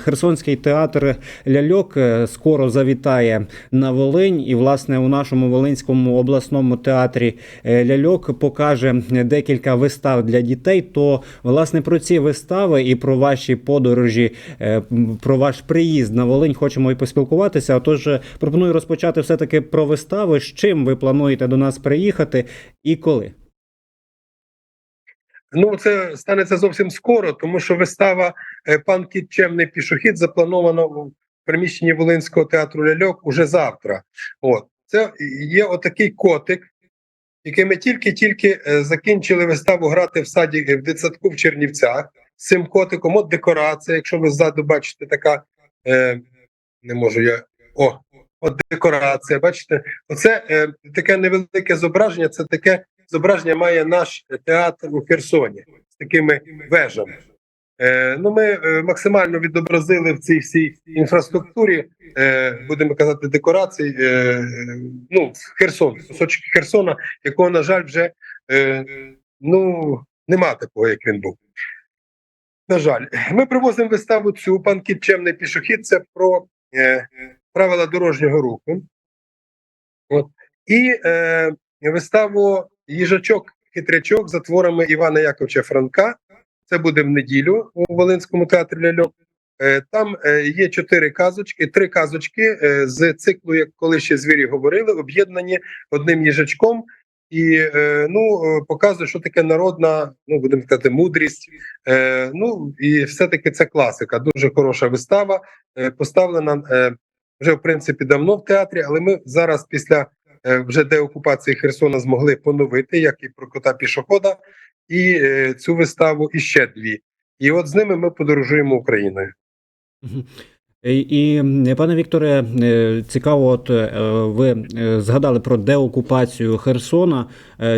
Херсонський театр ляльок е, скоро завітає на Волинь, і власне у нашому Волинському обласному театрі е, ляльок покаже декілька вистав для дітей. То власне про ці вистави і про ваші подорожі, е, про ваш приїзд на Волинь хочемо і поспілкуватися. Отож, пропоную розпочати все таки про вистави. З чим ви плануєте до нас приїхати і коли? Ну, це станеться зовсім скоро, тому що вистава е, Пан Кіт Чемний пішохід запланована у приміщенні Волинського театру ляльок уже завтра. От це є отакий котик, який ми тільки-тільки е, закінчили виставу грати в саді е, в дитсадку в Чернівцях. З цим котиком, от декорація. Якщо ви ззаду бачите, така е, не можу я. О, от декорація. Бачите, оце е, таке невелике зображення. Це таке зображення має наш театр у Херсоні з такими вежами. Е, ну, ми е, максимально відобразили в цій всій інфраструктурі, е, будемо казати, декорацій. Е, ну, Херсон, кусочки Херсона, якого, на жаль, вже е, ну, нема такого, як він був. На жаль, ми привозимо виставу цю пан Кіт пішохід. Це про е, правила дорожнього руху. От. І е, виставу їжачок хитрячок за творами Івана Яковича Франка. Це буде в неділю у Волинському театрі ляльок. Е, Там е, є чотири казочки, три казочки е, з циклу, як коли ще звірі говорили, об'єднані одним їжачком. І ну, показує, що таке народна, ну будемо сказати, мудрість. Ну і все-таки це класика. Дуже хороша вистава. Поставлена вже в принципі давно в театрі, але ми зараз після вже деокупації Херсона змогли поновити, як і про кота пішохода, і е, цю виставу і ще дві. І от з ними ми подорожуємо Україною. І, пане Вікторе, е, цікаво, от е, ви е, згадали про деокупацію Херсона.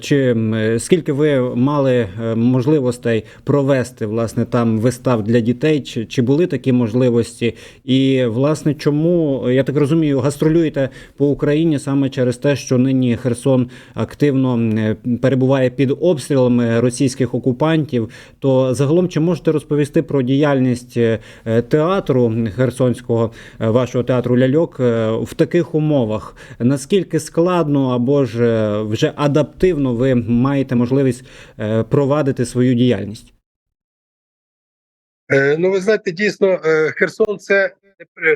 Чи скільки ви мали можливостей провести власне там вистав для дітей? Чи, чи були такі можливості? І власне, чому я так розумію, гастролюєте по Україні саме через те, що нині Херсон активно перебуває під обстрілами російських окупантів? То загалом чи можете розповісти про діяльність театру Херсонського, е, вашого театру ляльок е, в таких умовах? Наскільки складно або ж е, вже адаптивно ви маєте можливість провадити свою діяльність? Ну, ви знаєте, дійсно, Херсон це,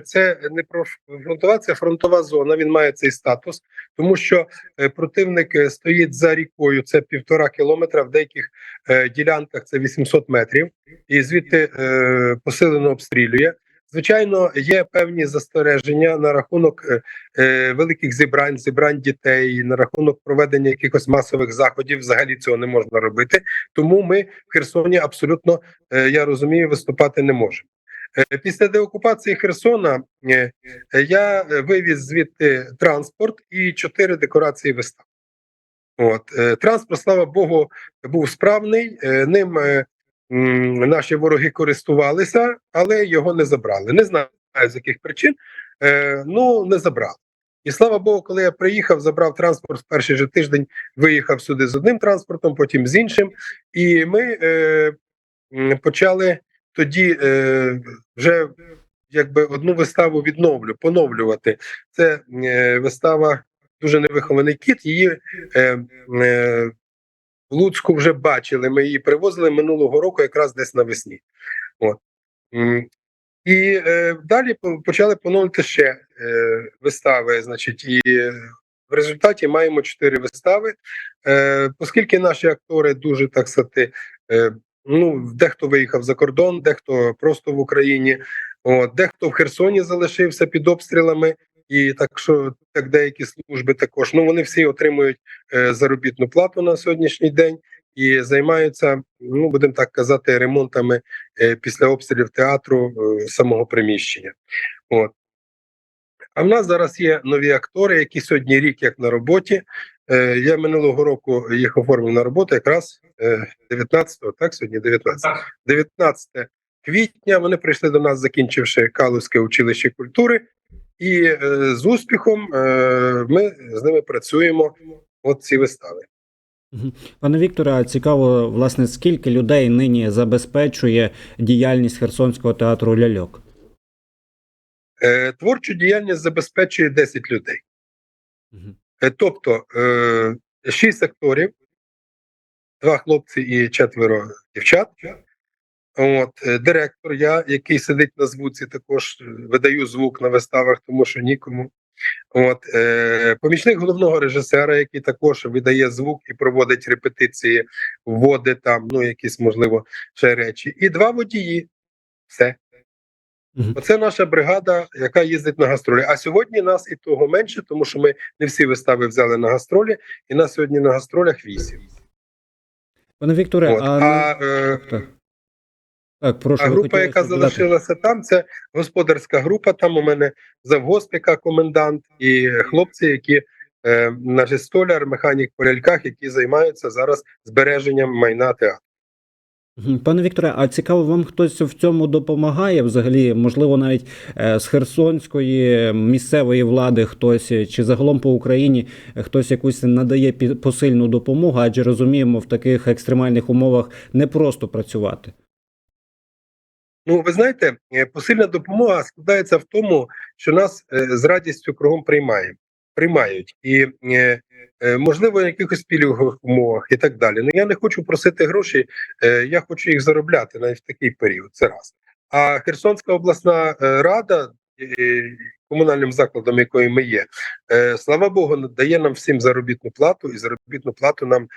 це не про фронтова, це фронтова зона. Він має цей статус, тому що противник стоїть за рікою. Це півтора кілометра, в деяких ділянках це 800 метрів, і звідти посилено обстрілює. Звичайно, є певні застереження на рахунок е, е, великих зібрань, зібрань дітей, на рахунок проведення якихось масових заходів. Взагалі цього не можна робити. Тому ми в Херсоні абсолютно е, я розумію, виступати не можемо. Е, Після деокупації Херсона е, я вивіз звідти транспорт і чотири декорації вистав. От транспорт, слава Богу, був справний. Ним наші вороги користувалися, але його не забрали. Не знаю з яких причин. е, Ну не забрали. І слава Богу, коли я приїхав, забрав транспорт в перший же тиждень, виїхав сюди з одним транспортом, потім з іншим. І ми е, почали тоді е, вже якби одну виставу відновлю, поновлювати. Це е, вистава дуже невихований кіт. Її е, е, в Луцьку вже бачили. Ми її привозили минулого року, якраз десь навесні. От. І е, далі почали поновити ще е, вистави. Значить, і в результаті маємо чотири вистави. Е, оскільки наші актори дуже так сказати, е, ну дехто виїхав за кордон, дехто просто в Україні, от, дехто в Херсоні залишився під обстрілами. І так що так деякі служби також ну вони всі отримують е, заробітну плату на сьогоднішній день і займаються, ну будемо так казати, ремонтами е, після обстрілів театру е, самого приміщення. От. А в нас зараз є нові актори, які сьогодні рік як на роботі. Е, я минулого року їх оформив на роботу якраз е, 19-го, так, сьогодні 19 19 квітня. Вони прийшли до нас, закінчивши Калузьке училище культури, і е, з успіхом е, ми з ними працюємо. От ці вистави. Пане Вікторе, цікаво, власне, скільки людей нині забезпечує діяльність Херсонського театру ляльок? Е, Творчу діяльність забезпечує 10 людей. Е, Тобто е, шість акторів, два хлопці і четверо дівчат. От, е, директор, я, який сидить на звуці, також е, видаю звук на виставах, тому що нікому. От, е, помічник головного режисера, який також видає звук і проводить репетиції, вводить там, ну, якісь, можливо, ще речі. І два водії. Все. Мгм. Оце наша бригада, яка їздить на гастролі. А сьогодні нас і того менше, тому що ми не всі вистави взяли на гастролі, і нас сьогодні на гастролях вісім. Пане Вікторе, От. а, А, е, так. прошу а група, яка залишилася там, це господарська група. Там у мене завгосп, яка комендант, і хлопці, які е, наш столяр, механік по ляльках, які займаються зараз збереженням майна театру. Пане Вікторе, а цікаво, вам хтось в цьому допомагає взагалі? Можливо, навіть е, з Херсонської місцевої влади хтось е, чи загалом по Україні е, хтось якусь надає посильну допомогу, адже розуміємо, в таких екстремальних умовах не просто працювати. Ну, ви знаєте, е, посильна допомога складається в тому, що нас е, з радістю кругом приймають. Приймають і е, можливо в якихось пільгових умовах і так далі. Ну я не хочу просити гроші, я хочу їх заробляти навіть в такий період. Це раз. А Херсонська обласна рада, комунальним закладом, якої ми є, слава Богу, дає нам всім заробітну плату, і заробітну плату нам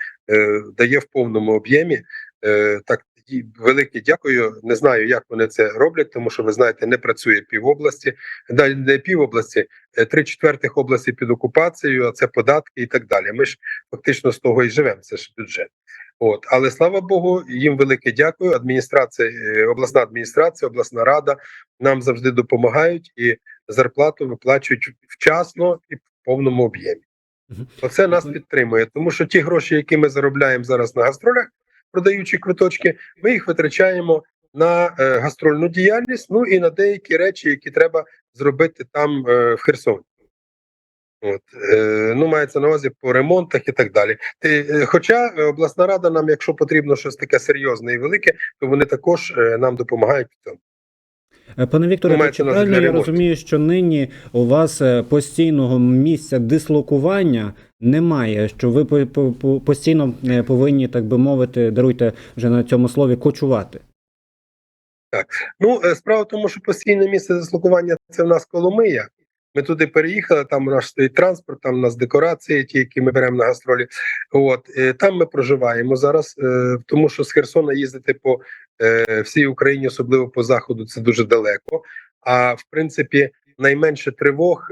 дає в повному об'ємі. Так велике дякую. Не знаю, як вони це роблять, тому що ви знаєте, не працює півобласті, да, не півобласті, е, три четвертих області під окупацією, а це податки і так далі. Ми ж фактично з того і живемо. Це ж бюджет. От, але слава Богу, їм велике дякую. Адміністрація, е, обласна адміністрація, обласна рада нам завжди допомагають і зарплату виплачують вчасно і в повному об'ємі. Оце нас підтримує, тому що ті гроші, які ми заробляємо зараз на гастролях, продаючи квиточки, ми їх витрачаємо на е, гастрольну діяльність, ну і на деякі речі, які треба зробити там е, в Херсоні. От, е, ну, мається на увазі по ремонтах і так далі. Ти, е, хоча е, обласна рада нам, якщо потрібно щось таке серйозне і велике, то вони також е, нам допомагають в цьому. Е, Пане Вікторе, Ну, чи правильно я розумію, що нині у вас е, постійного місця дислокування немає, що ви по- по- по- постійно е, повинні, так би мовити, даруйте вже на цьому слові, кочувати. Ну, е, справа в тому, що постійне місце дислокування це в нас Коломия. Ми туди переїхали, там у нас стоїть транспорт, там у нас декорації, ті, які ми беремо на гастролі. От е, там ми проживаємо зараз, е, тому що з Херсона їздити по е, всій Україні, особливо по заходу, це дуже далеко. А в принципі, найменше тривог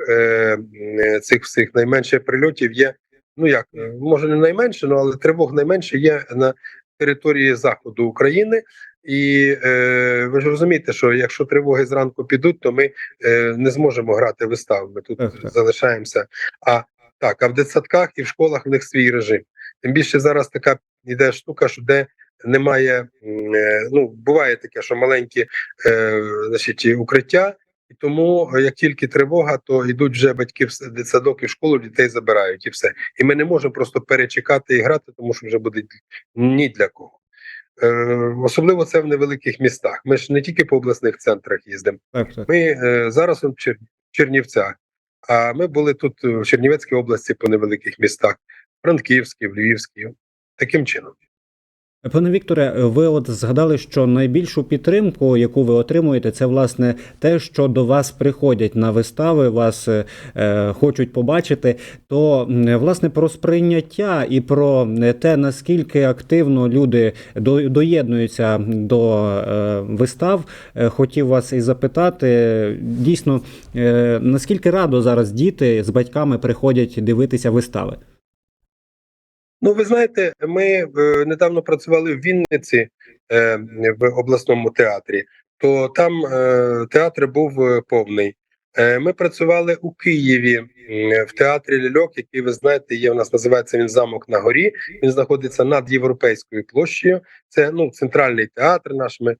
цих всіх найменше прильотів є. Ну як може не найменше, ну але тривог найменше є на території заходу України. І е, ви ж розумієте, що якщо тривоги зранку підуть, то ми е, не зможемо грати вистави. Ми тут так. залишаємося. А так, а в дитсадках і в школах в них свій режим. Тим більше зараз така йде штука, що де немає. е, Ну буває таке, що маленькі е, значить, укриття. І тому, е, як тільки тривога, то йдуть вже батьки в дитсадок і в школу, дітей забирають і все. І ми не можемо просто перечекати і грати, тому що вже буде ні для кого. Е, особливо це в невеликих містах. Ми ж не тільки по обласних центрах їздимо. Так, так. Ми е, зараз в Чернівця, Чернівцях, а ми були тут е, в Чернівецькій області по невеликих містах, Франківській, Львівській. Таким чином. Пане Вікторе, ви от згадали, що найбільшу підтримку, яку ви отримуєте, це власне те, що до вас приходять на вистави, вас е, хочуть побачити. То власне про сприйняття і про е, те, наскільки активно люди до, доєднуються до е, вистав, е, хотів вас і запитати. Дійсно, е, наскільки радо зараз діти з батьками приходять дивитися вистави? Ну, ви знаєте, ми е, недавно працювали в Вінниці е, в обласному театрі, то там е, театр був повний. Ми працювали у Києві в театрі Ляльок, який ви знаєте, є у нас називається він замок на горі. Він знаходиться над європейською площею. Це ну центральний театр. Наш ми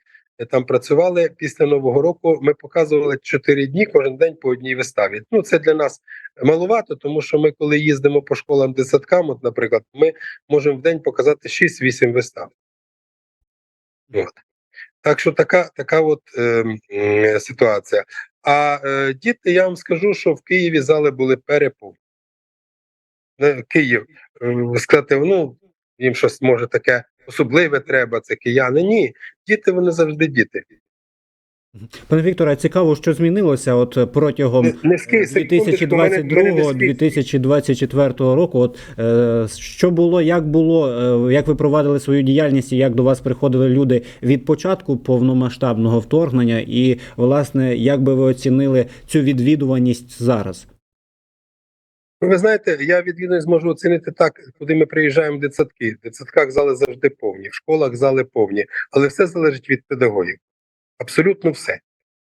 там працювали після нового року. Ми показували чотири дні, кожен день по одній виставі. Ну це для нас малувато, тому що ми, коли їздимо по школам дитсадкам, от, наприклад, ми можемо в день показати 6-8 вистав. От. Так що така, така от е, м, ситуація. А е, діти, я вам скажу, що в Києві зали були переповнені. Е, Київ, е, сказати, ну, їм щось може таке особливе треба, це кияни. Ні, діти вони завжди діти. Пане Вікторе, цікаво, що змінилося от протягом Не- Низький секундочку, мене- мене низький. 2022-2024 року. От е, що було, як було, е, як ви провадили свою діяльність, і як до вас приходили люди від початку повномасштабного вторгнення, і власне, як би ви оцінили цю відвідуваність зараз? Ну, ви знаєте, я відвідно зможу оцінити так, куди ми приїжджаємо в дитсадки. В дитсадках зали завжди повні, в школах зали повні, але все залежить від педагогів. Абсолютно все.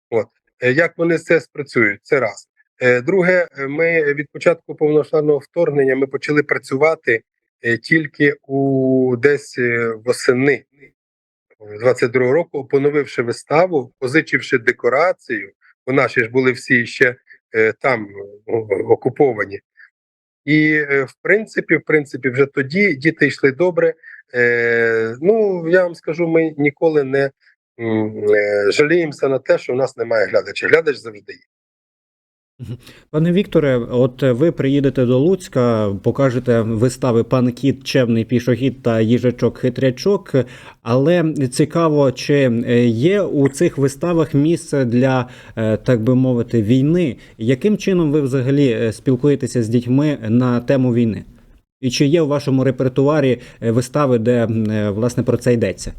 От. Е, Як вони це спрацюють? Це раз. Е, Друге, е, ми від початку повномасштабного вторгнення ми почали працювати тільки у десь восени 22 року, поновивши виставу, позичивши декорацію, бо наші ж були всі ще там окуповані. І е, в принципі, в принципі, вже тоді діти йшли добре. Е, ну я вам скажу, ми ніколи не е, жаліємося на те, що в нас немає глядачів. Глядач завжди є. Пане Вікторе, от ви приїдете до Луцька, покажете вистави Пан Кіт, Чемний пішохід та їжачок хитрячок. Але цікаво, чи е, є у цих виставах місце для, е, так би мовити, війни? Яким чином ви взагалі е, спілкуєтеся з дітьми на тему війни? І чи є у вашому репертуарі вистави, де власне про це йдеться?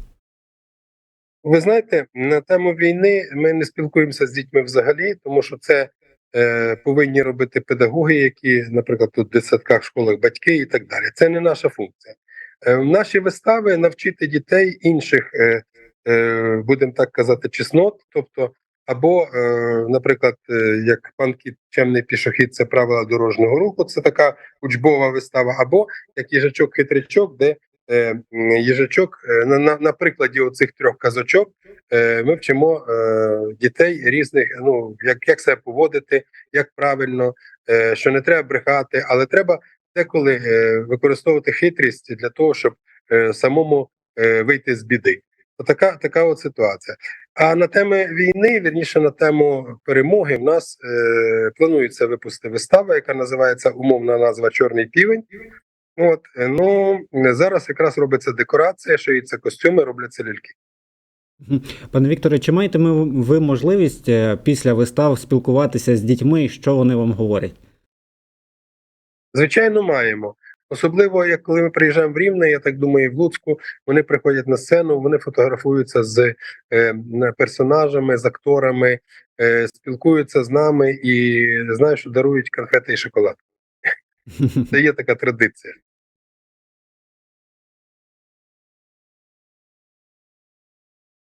Ви знаєте, на тему війни ми не спілкуємося з дітьми взагалі, тому що це повинні робити педагоги, які, наприклад, тут в дитсадках, школах, батьки і так далі. Це не наша функція. Е, наші вистави навчити дітей інших, е, е, будемо так казати, чеснот, тобто. Або, е, наприклад, е, як пан Кіт чемний пішохід, це правила дорожнього руху, це така учбова вистава, або як їжачок хитрячок, де е, їжачок е, на, на, на прикладі оцих трьох казочок е, ми вчимо е, дітей різних, ну як, як себе поводити, як правильно, е, що не треба брехати, але треба деколи е, використовувати хитрість для того, щоб е, самому е, вийти з біди. Така, така от ситуація. А на теми війни, вірніше на тему перемоги, в нас е, планується випустити вистава, яка називається умовна назва Чорний півень. От е, ну зараз якраз робиться декорація, шиються костюми, робляться ляльки. Пане Вікторе, чи маєте ми ви можливість е, після вистав спілкуватися з дітьми, що вони вам говорять? Звичайно, маємо. Особливо, як коли ми приїжджаємо в Рівне, я так думаю, і в Луцьку вони приходять на сцену, вони фотографуються з е, персонажами, з акторами, е, спілкуються з нами і знаю, що дарують конфети і шоколад. Це є така традиція.